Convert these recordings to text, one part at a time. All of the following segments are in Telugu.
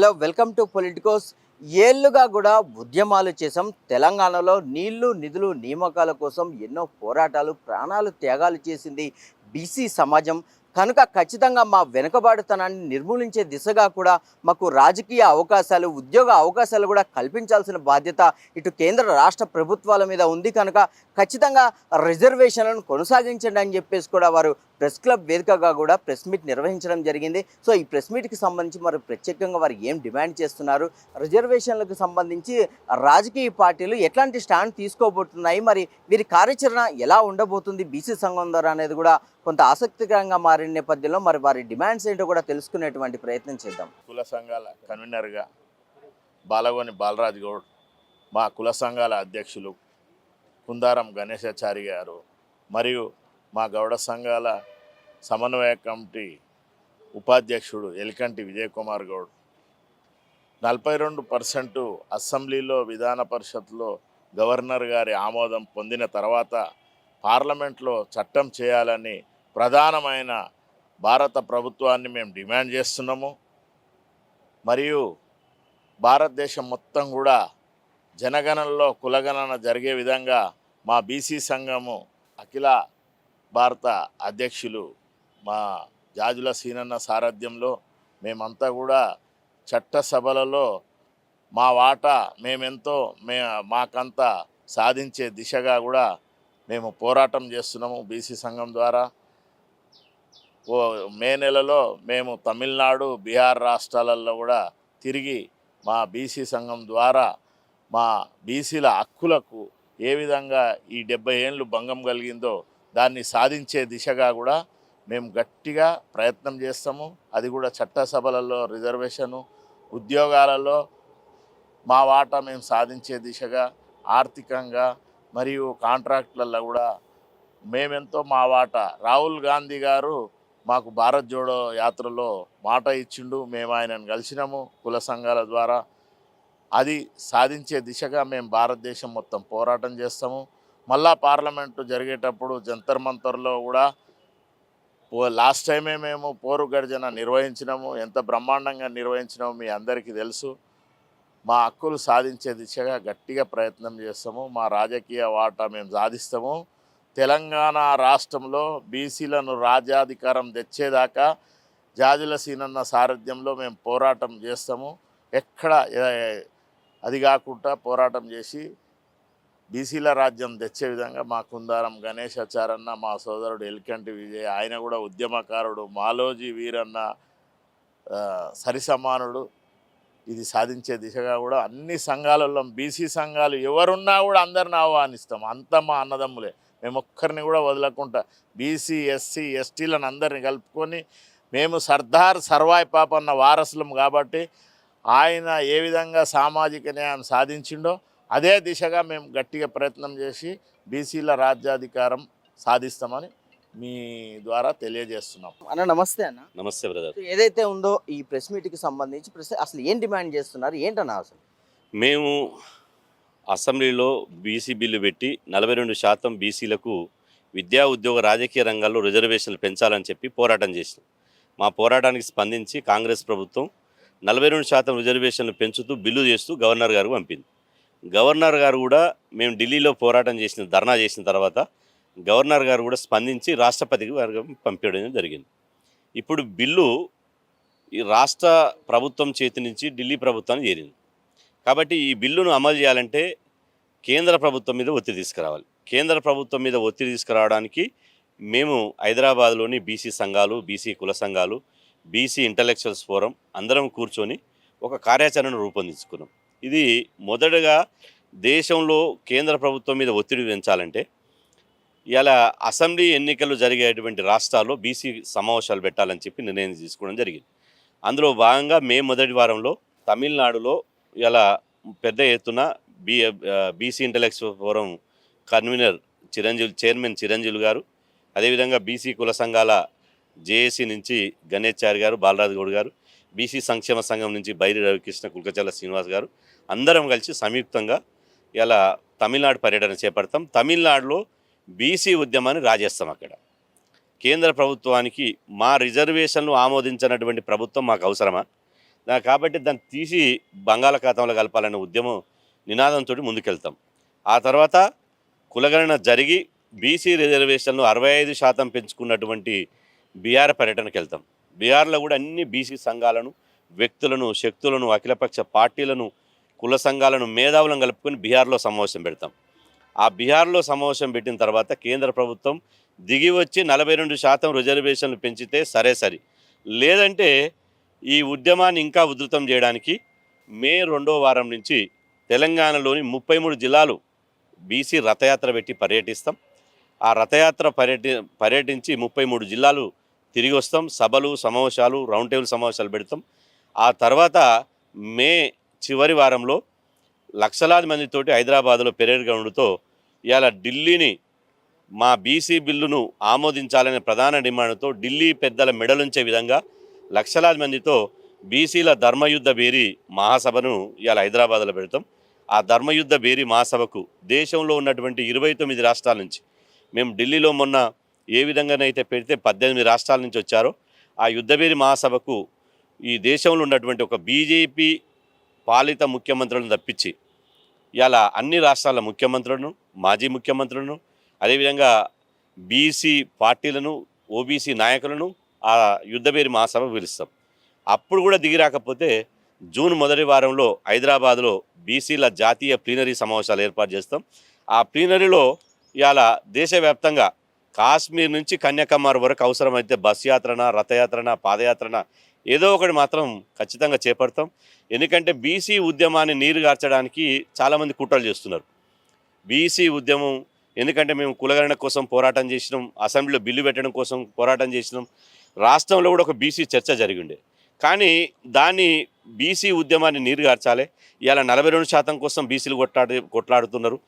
Hello welcome to Politicos. ఏళ్ళుగా కూడా ఉద్యమాలు చేసాం తెలంగాణలో నీళ్ళు నిధులు నియామకాల కోసం ఎన్నో పోరాటాలు ప్రాణాలు త్యాగాలు చేసింది బీసీ సమాజం. కనుక ఖచ్చితంగా మా వెనుకబాటుతనాన్ని నిర్మూలించే దిశగా కూడా మాకు రాజకీయ అవకాశాలు ఉద్యోగ అవకాశాలు కూడా కల్పించాల్సిన బాధ్యత ఇటు కేంద్ర రాష్ట్ర ప్రభుత్వాల మీద ఉంది. కనుక ఖచ్చితంగా రిజర్వేషన్లను కొనసాగించండి అని చెప్పేసి కూడా వారు ప్రెస్ క్లబ్ వేదికగా కూడా ప్రెస్ మీట్ నిర్వహించడం జరిగింది. సో ఈ ప్రెస్ మీట్కి సంబంధించి మరి ప్రత్యేకంగా వారు ఏం డిమాండ్ చేస్తున్నారు? రిజర్వేషన్లకు సంబంధించి రాజకీయ పార్టీలు ఎట్లాంటి స్టాండ్ తీసుకోబోతున్నాయి? మరి వీరి కార్యాచరణ ఎలా ఉండబోతుంది? బీసీ సంఘం ద్వారా అనేది కూడా కొంత ఆసక్తికరంగా మారిన నేపథ్యంలో మరి వారి డిమాండ్స్ ఏంటో కూడా తెలుసుకునేటువంటి ప్రయత్నం చేద్దాం. కుల సంఘాల కన్వీనర్గా బాలగోని బాలరాజ్ గౌడ్ మా కుల సంఘాల అధ్యక్షులు కుందారం గణేశాచారి గారు మరియు మా గౌడ సంఘాల సమన్వయ కమిటీ ఉపాధ్యక్షుడు ఎలికంటి విజయ్ కుమార్ గౌడ్. నలభై రెండు పర్సెంటు అసెంబ్లీలో విధాన పరిషత్లో గవర్నర్ గారి ఆమోదం పొందిన తర్వాత పార్లమెంట్లో చట్టం చేయాలని ప్రధానమైన భారత ప్రభుత్వాన్ని మేము డిమాండ్ చేస్తున్నాము. మరియు భారతదేశం మొత్తం కూడా జనగణనలో కులగణన జరిగే విధంగా మా బీసీ సంఘము అఖిల భారత అధ్యక్షులు మా జాజుల సీనన్న సారథ్యంలో మేమంతా కూడా చట్టసభలలో మా వాటా మేమెంతో మే మాకంతా సాధించే దిశగా కూడా మేము పోరాటం చేస్తున్నాము బీసీ సంఘం ద్వారా. మే నెలలో మేము తమిళనాడు బీహార్ రాష్ట్రాలలో కూడా తిరిగి మా బీసీ సంఘం ద్వారా మా బీసీల హక్కులకు ఏ విధంగా ఈ డెబ్బై ఏళ్ళు భంగం కలిగిందో దాన్ని సాధించే దిశగా కూడా మేము గట్టిగా ప్రయత్నం చేస్తాము. అది కూడా చట్టసభలలో రిజర్వేషను ఉద్యోగాలలో మా వాటా మేము సాధించే దిశగా ఆర్థికంగా మరియు కాంట్రాక్ట్లలో కూడా మేమెంతో మా వాటా. రాహుల్ గాంధీ గారు మాకు భారత్ జోడో యాత్రలో మాట ఇచ్చిండు మేము ఆయనను కలిసినాము కుల సంఘాల ద్వారా. అది సాధించే దిశగా మేము భారతదేశం మొత్తం పోరాటం చేస్తాము. మళ్ళా పార్లమెంటు జరిగేటప్పుడు జంతర్ మంతర్లో కూడా పో లాస్ట్ టైమే మేము పోరు గర్జన నిర్వహించినాము. ఎంత బ్రహ్మాండంగా నిర్వహించినాము మీ అందరికీ తెలుసు. మా హక్కులు సాధించే దిశగా గట్టిగా ప్రయత్నం చేస్తాము. మా రాజకీయ వాటా మేము సాధిస్తాము. తెలంగాణ రాష్ట్రంలో బీసీలను రాజ్యాధికారం తెచ్చేదాకా జాజుల సీనన్న సారథ్యంలో మేము పోరాటం చేస్తాము. ఎక్కడ అది కాకుండా పోరాటం చేసి బీసీల రాజ్యం తెచ్చే విధంగా మా కుందారం గణేశాచారన్న మా సోదరుడు ఎలికంటి విజయ్ ఆయన కూడా ఉద్యమకారుడు మాలోజీ వీరన్న సరిసమానుడు. ఇది సాధించే దిశగా కూడా అన్ని సంఘాలలో బీసీ సంఘాలు ఎవరున్నా కూడా అందరిని ఆహ్వానిస్తాం. అంత మా అన్నదమ్ములే. మేము ఒక్కరిని కూడా వదలకుండా బీసీ ఎస్సీ ఎస్టీలను అందరిని కలుపుకొని మేము సర్దార్ సర్వాయి పాపన్న వారసులం కాబట్టి ఆయన ఏ విధంగా సామాజిక న్యాయం సాధించిండో అదే దిశగా మేము గట్టిగా ప్రయత్నం చేసి బీసీల రాజ్యాధికారం సాధిస్తామని మీ ద్వారా తెలియజేస్తున్నాం. అన్న నమస్తే అన్న. నమస్తే బ్రదర్. ఏదైతే ఉందో ఈ ప్రెస్ మీట్కి సంబంధించి ప్రెస్ అసలు ఏం డిమాండ్ చేస్తున్నారు? ఏంటన్నా అసలు? మేము అసెంబ్లీలో బీసీ బిల్లు పెట్టి నలభై రెండు శాతం బీసీలకు విద్యా ఉద్యోగ రాజకీయ రంగాల్లో రిజర్వేషన్లు పెంచాలని చెప్పి పోరాటం చేసినాం మా పోరాటానికి స్పందించి కాంగ్రెస్ ప్రభుత్వం నలభై రెండు శాతం రిజర్వేషన్లు పెంచుతూ బిల్లు చేస్తూ గవర్నర్ గారు పంపింది. గవర్నర్ గారు కూడా మేము ఢిల్లీలో పోరాటం చేసిన ధర్నా చేసిన తర్వాత గవర్నర్ గారు కూడా స్పందించి రాష్ట్రపతికి వారు పంపించడం జరిగింది. ఇప్పుడు బిల్లు ఈ రాష్ట్ర ప్రభుత్వం చేతి నుంచి ఢిల్లీ ప్రభుత్వానికి చేరింది. కాబట్టి ఈ బిల్లును అమలు చేయాలంటే కేంద్ర ప్రభుత్వం మీద ఒత్తిడి తీసుకురావాలి. కేంద్ర ప్రభుత్వం మీద ఒత్తిడి తీసుకురావడానికి మేము హైదరాబాద్లోని బీసీ సంఘాలు బీసీ కుల సంఘాలు బీసీ ఇంటలెక్చువల్స్ ఫోరం అందరం కూర్చొని ఒక కార్యాచరణను రూపొందించుకున్నాం. ఇది మొదటగా దేశంలో కేంద్ర ప్రభుత్వం మీద ఒత్తిడి పెంచాలంటే ఇలా అసెంబ్లీ ఎన్నికలు జరిగేటువంటి రాష్ట్రాల్లో బీసీ సమావేశాలు పెట్టాలని చెప్పి నిర్ణయం తీసుకోవడం జరిగింది. అందులో భాగంగా మే మొదటి వారంలో తమిళనాడులో ఇలా పెద్ద ఎత్తున B BC intellectual forum convener Chiranjeevi chairman Chiranjeevi garu అదేవిధంగా బీసీ కుల సంఘాల జేఏసీ నుంచి గణేశారి గారు బాలరాజు గౌడ్ గారు బీసీ సంక్షేమ సంఘం నుంచి బైరి రవికృష్ణ కుల్కచల్ల శ్రీనివాస్ గారు అందరం కలిసి సంయుక్తంగా ఇలా తమిళనాడు పర్యటన చేపడతాం. తమిళనాడులో బీసీ ఉద్యమాన్ని రాజేస్తాం అక్కడ. కేంద్ర ప్రభుత్వానికి మా రిజర్వేషన్లు ఆమోదించినటువంటి ప్రభుత్వం మాకు అవసరమా? కాబట్టి దాన్ని తీసి బంగాళాఖాతంలో కలపాలనే ఉద్యమం నినాదంతో ముందుకెళ్తాం. ఆ తర్వాత కులగణన జరిగి బీసీ రిజర్వేషన్లు అరవై ఐదు శాతం పెంచుకున్నటువంటి బీఆర్ పర్యటనకు వెళ్తాం. బీఆర్లో కూడా అన్ని బీసీ సంఘాలను వ్యక్తులను శక్తులను అఖిలపక్ష పార్టీలను కుల సంఘాలను మేధావులను కలుపుకొని బీహార్లో సమావేశం పెడతాం. ఆ బీహార్లో సమావేశం పెట్టిన తర్వాత కేంద్ర ప్రభుత్వం దిగి వచ్చి నలభై రెండు శాతం రిజర్వేషన్లు పెంచితే సరే సరి. లేదంటే ఈ ఉద్యమాన్ని ఇంకా ఉధృతం చేయడానికి మే రెండో వారం నుంచి తెలంగాణలోని ముప్పై మూడు జిల్లాలు బీసీ రథయాత్ర పెట్టి పర్యటిస్తాం. ఆ రథయాత్ర పర్యటి పర్యటించి ముప్పై మూడు జిల్లాలు తిరిగి వస్తాం. సభలు సమావేశాలు రౌండ్ టేబుల్ సమావేశాలు పెడతాం. ఆ తర్వాత మే చివరి వారంలో లక్షలాది మందితోటి హైదరాబాద్లో పెరేడ్ గ్రౌండ్తో ఇవాళ ఢిల్లీని మా బీసీ బిల్లును ఆమోదించాలనే ప్రధాన డిమాండ్తో ఢిల్లీ పెద్దల మెడలుంచే విధంగా లక్షలాది మందితో బీసీల ధర్మయుద్ధ బేరీ మహాసభను ఇవాళ హైదరాబాద్లో పెడతాం. ఆ ధర్మయుద్ధ బేరీ మహాసభకు దేశంలో ఉన్నటువంటి ఇరవై తొమ్మిది రాష్ట్రాల నుంచి మేము ఢిల్లీలో మొన్న ఏ విధంగానైతే పెడితే పద్దెనిమిది రాష్ట్రాల నుంచి వచ్చారో ఆ యుద్ధబేరి మహాసభకు ఈ దేశంలో ఉన్నటువంటి ఒక బీజేపీ పాలిత ముఖ్యమంత్రులను తప్పించి ఇలా అన్ని రాష్ట్రాల ముఖ్యమంత్రులను మాజీ ముఖ్యమంత్రులను అదేవిధంగా బీసీ పార్టీలను ఓబీసీ నాయకులను ఆ యుద్ధబేరి మహాసభ పిలుస్తాం. అప్పుడు కూడా దిగి రాకపోతే జూన్ మొదటి వారంలో హైదరాబాద్లో బీసీల జాతీయ ప్లీనరీ సమావేశాలు ఏర్పాటు చేస్తాం. ఆ ప్లీనరీలో ఇవాళ దేశవ్యాప్తంగా కాశ్మీర్ నుంచి కన్యాకుమారి వరకు అవసరమైతే బస్ యాత్రన రథయాత్రన పాదయాత్రన ఏదో ఒకటి మాత్రం ఖచ్చితంగా చేపడతాం. ఎందుకంటే బీసీ ఉద్యమాన్ని నీరుగార్చడానికి చాలామంది కుట్రలు చేస్తున్నారు. బీసీ ఉద్యమం ఎందుకంటే మేము కులగణన కోసం పోరాటం చేసినాం అసెంబ్లీలో బిల్లు పెట్టడం కోసం పోరాటం చేసినాం రాష్ట్రంలో కూడా ఒక బీసీ చర్చ జరిగిండే. కానీ దాన్ని బీసీ ఉద్యమాన్ని నీరుగార్చాలి ఇలా నలభై రెండు శాతం కోసం బీసీలు కొట్లాడి కొట్లాడుతున్నారు.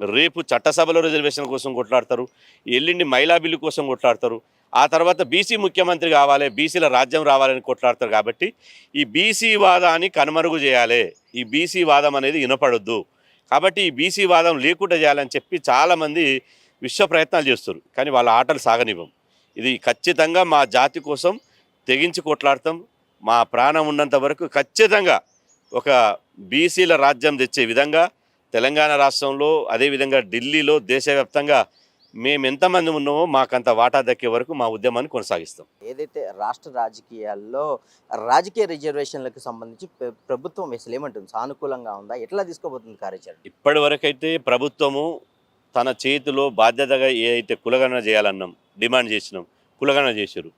రేపు చట్టసభలో రిజర్వేషన్ కోసం కొట్లాడతారు. ఎల్లుండి మహిళా బిల్లు కోసం కొట్లాడతారు. ఆ తర్వాత బీసీ ముఖ్యమంత్రి కావాలి బీసీల రాజ్యం రావాలని కొట్లాడతారు కాబట్టి ఈ బీసీ వాదాన్ని కనుమరుగు చేయాలి. ఈ బీసీ వాదం అనేది వినపడొద్దు. కాబట్టి ఈ బీసీ వాదం లేకుండా చేయాలని చెప్పి చాలామంది విశ్వ ప్రయత్నాలు చేస్తారు కానీ వాళ్ళ ఆటలు సాగనివ్వం. ఇది ఖచ్చితంగా మా జాతి కోసం తెగించి కొట్లాడతాం. మా ప్రాణం ఉన్నంత వరకు ఖచ్చితంగా ఒక బీసీల రాజ్యం తెచ్చే విధంగా తెలంగాణ రాష్ట్రంలో అదేవిధంగా ఢిల్లీలో దేశవ్యాప్తంగా మేము ఎంతమంది ఉన్నామో మాకంత వాటా దక్కే వరకు మా ఉద్యమాన్ని కొనసాగిస్తాం. ఏదైతే రాష్ట్ర రాజకీయాల్లో రాజకీయ రిజర్వేషన్లకు సంబంధించి ప్ర- ప్రభుత్వం అసలు ఏమంటుంది? సానుకూలంగా ఉందా? ఎట్లా తీసుకోబోతుంది కార్యాచరణ? ఇప్పటి వరకైతే ప్రభుత్వము తన చేతిలో బాధ్యతగా ఏ అయితే కులగణన చేయాలన్నాం డిమాండ్ చేసినాం కులగణ చేశారు.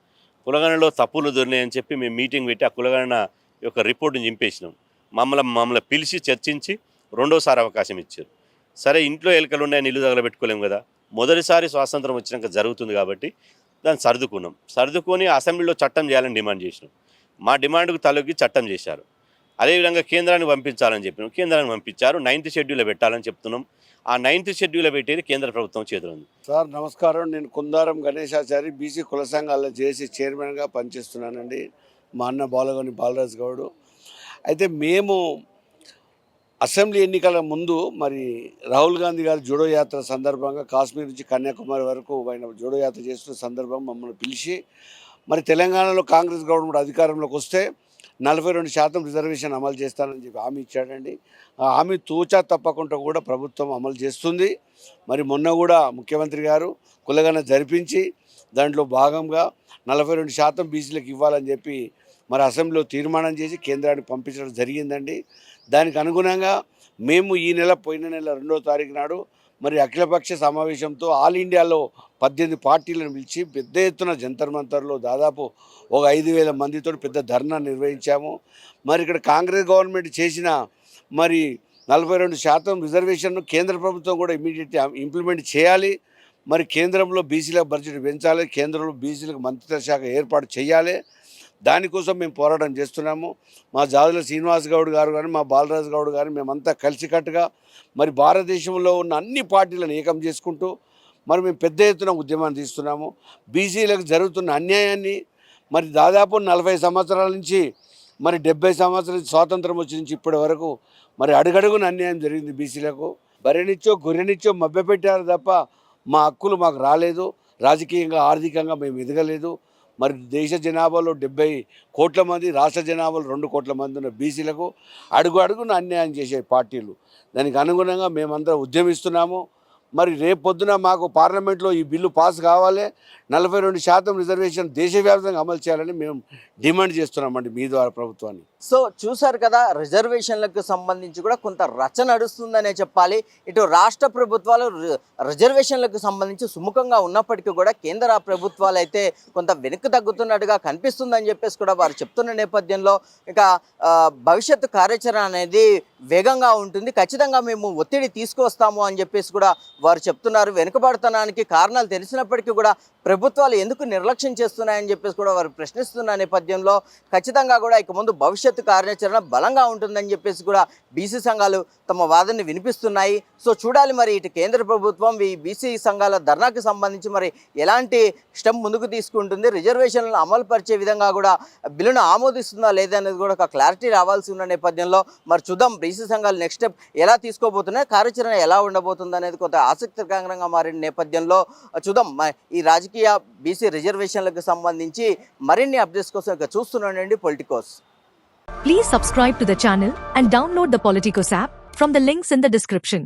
కులగణలో తప్పులు దొరినాయని చెప్పి మేము మీటింగ్ పెట్టి ఆ కులగణన యొక్క రిపోర్ట్ని చింపేసినాం. మమ్మల్ని మమ్మల్ని పిలిచి చర్చించి రెండోసారి అవకాశం ఇచ్చారు. సరే ఇంట్లో ఎలుకలు ఉన్నాయని ఇల్లు తగలబెట్టుకోలేము కదా. మొదటిసారి స్వాతంత్రం వచ్చినాక జరుగుతుంది కాబట్టి దాన్ని సర్దుకున్నాం. సర్దుకొని అసెంబ్లీలో చట్టం చేయాలని డిమాండ్ చేసినాం. మా డిమాండ్కు తలొగ్గి చట్టం చేశారు. అదేవిధంగా కేంద్రాన్ని పంపించాలని చెప్పినాం. కేంద్రాన్ని పంపించారు. నైన్త్ షెడ్యూల్లో పెట్టాలని చెప్తున్నాం. ఆ నైన్త్ షెడ్యూల్లో పెట్టేది కేంద్ర ప్రభుత్వం చేతిలో ఉంది. సార్ నమస్కారం. నేను కుందారం గణేశాచారి బీసీ కుల సంఘాల్లో చేసి చైర్మన్గా పనిచేస్తున్నానండి. మా అన్న బాలగోని బాలరాజు గౌడు. అయితే మేము అసెంబ్లీ ఎన్నికల ముందు మరి రాహుల్ గాంధీ గారి జోడో యాత్ర సందర్భంగా కాశ్మీర్ నుంచి కన్యాకుమారి వరకు ఆయన జోడో యాత్ర చేస్తున్న సందర్భం మమ్మల్ని పిలిచి మరి తెలంగాణలో కాంగ్రెస్ గవర్నమెంట్ అధికారంలోకి వస్తే నలభై రెండు శాతం రిజర్వేషన్ అమలు చేస్తానని చెప్పి హామీ ఇచ్చాడండి. ఆ హామీ తూచా తప్పకుండా కూడా ప్రభుత్వం అమలు చేస్తుంది. మరి మొన్న కూడా ముఖ్యమంత్రి గారు కులగన జరిపించి దాంట్లో భాగంగా నలభై రెండు శాతం బీసీలకు ఇవ్వాలని చెప్పి మరి అసెంబ్లీలో తీర్మానం చేసి కేంద్రానికి పంపించడం జరిగిందండి. దానికి అనుగుణంగా మేము ఈ నెల పోయిన నెల రెండో తారీఖు నాడు మరి అఖిలపక్ష సమావేశంతో ఆల్ ఇండియాలో పద్దెనిమిది పార్టీలను పిలిచి పెద్ద ఎత్తున జంతర్ మంతర్లో దాదాపు ఒక ఐదు వేల మందితో పెద్ద ధర్నా నిర్వహించాము. మరి ఇక్కడ కాంగ్రెస్ గవర్నమెంట్ చేసిన మరి నలభై రెండు శాతం రిజర్వేషన్ను కేంద్ర ప్రభుత్వం కూడా ఇమీడియట్ ఇంప్లిమెంట్ చేయాలి. మరి కేంద్రంలో బీసీల బడ్జెట్ పెంచాలి. కేంద్రంలో బీసీలకు మంత్రిత్వ శాఖ ఏర్పాటు చేయాలి. దానికోసం మేము పోరాటం చేస్తున్నాము. మా జాదుల శ్రీనివాస్ గౌడ్ గారు కానీ మా బాలరాజు గౌడ్ కానీ మేమంతా కలిసికట్టుగా మరి భారతదేశంలో ఉన్న అన్ని పార్టీలను ఏకం చేసుకుంటూ మరి మేము పెద్ద ఎత్తున ఉద్యమాన్ని తీస్తున్నాము. బీసీలకు జరుగుతున్న అన్యాయాన్ని మరి దాదాపు నలభై సంవత్సరాల నుంచి మరి డెబ్బై సంవత్సరాల నుంచి స్వాతంత్రం వచ్చి నుంచి ఇప్పటి వరకు మరి అడుగడుగున అన్యాయం జరిగింది బీసీలకు. బరెనిచ్చో గొర్రెనిచ్చో మభ్యపెట్టారు తప్ప మా హక్కులు మాకు రాలేదు. రాజకీయంగా ఆర్థికంగా మేము ఎదగలేదు. మరి దేశ జనాభాలో డెబ్బై కోట్ల మంది రాష్ట్ర జనాభాలో రెండు కోట్ల మంది ఉన్న బీసీలకు అడుగు అడుగున అన్యాయం చేసే పార్టీలు. దానికి అనుగుణంగా మేమందరం ఉద్యమిస్తున్నాము. మరి రేపు పొద్దున మాకు పార్లమెంట్లో ఈ బిల్లు పాస్ కావాలి. నలభై రెండు శాతం రిజర్వేషన్ దేశవ్యాప్తంగా అమలు చేయాలని మేము డిమాండ్ చేస్తున్నామండి మీ ద్వారా ప్రభుత్వాన్ని. సో చూసారు కదా రిజర్వేషన్లకు సంబంధించి కూడా కొంత రచ నడుస్తుందనే చెప్పాలి. ఇటు రాష్ట్ర ప్రభుత్వాలు రి- రిజర్వేషన్లకు సంబంధించి సుముఖంగా ఉన్నప్పటికీ కూడా కేంద్ర ప్రభుత్వాలు అయితే కొంత వెనక్కి తగ్గుతున్నట్టుగా కనిపిస్తుందని చెప్పేసి కూడా వారు చెప్తున్న నేపథ్యంలో ఇక భవిష్యత్తు కార్యాచరణ అనేది వేగంగా ఉంటుంది. ఖచ్చితంగా మేము ఒత్తిడి తీసుకొస్తాము అని చెప్పేసి కూడా వారు చెప్తున్నారు. వెనుకబడతనానికి కారణాలు తెలిసినప్పటికీ కూడా ప్రభుత్వాలు ఎందుకు నిర్లక్ష్యం చేస్తున్నాయని చెప్పేసి కూడా వారు ప్రశ్నిస్తున్న నేపథ్యంలో ఖచ్చితంగా కూడా ఇక ముందు భవిష్యత్తు కార్యాచరణ బలంగా ఉంటుందని చెప్పేసి కూడా బీసీ సంఘాలు తమ వాదనని వినిపిస్తున్నాయి. సో చూడాలి మరి ఇటు కేంద్ర ప్రభుత్వం ఈ బీసీ సంఘాల ధర్నాకి సంబంధించి మరి ఎలాంటి స్టెప్ ముందుకు తీసుకుంటుంది? రిజర్వేషన్లను అమలు పరిచే విధంగా కూడా బిల్లును ఆమోదిస్తుందా లేదా అనేది కూడా ఒక క్లారిటీ రావాల్సి ఉన్న నేపథ్యంలో మరి చూద్దాం. బీసీ సంఘాలు నెక్స్ట్ స్టెప్ ఎలా తీసుకోబోతున్నాయి? కార్యాచరణ ఎలా ఉండబోతుంది అనేది కొంత ఆసక్తికరంగా మారిన నేపథ్యంలో చూద్దాం. ఈ రాజకీయ రాజకీయ బీసీ రిజర్వేషన్లకు సంబంధించి మరిన్ని అప్డేట్స్ కోసం ఇక చూస్తున్నానండి Politicos. Please subscribe to the channel and download the Politicos app from the links in the description